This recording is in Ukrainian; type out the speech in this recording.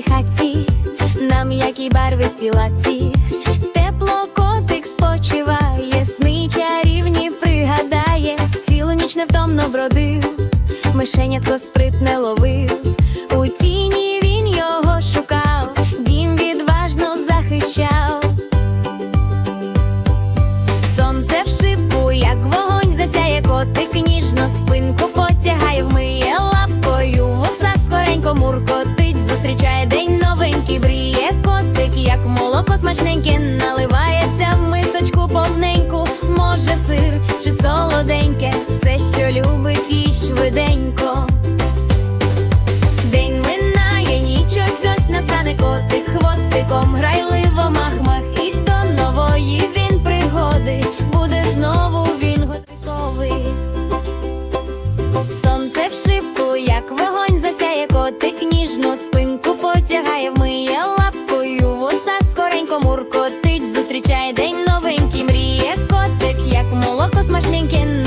моїй хаті, на м'якій барвисті латі. Тепло котик спочиває, сни чарівні пригадає, цілу ніч невтомно бродив, мишенятко спритне ловив. Смачненьке, наливається в мисочку повненьку, може сир чи солоденьке, все, що любить, і швиденько. День минає, ніч ось ось настане котик хвостиком, грайливо мах-мах, і до нової він пригоди буде знову він готовий. Сонце в шибку, як вогонь засяє котик, ніжну зустрічає день новенький, мріє котик, як молоко смачненьке.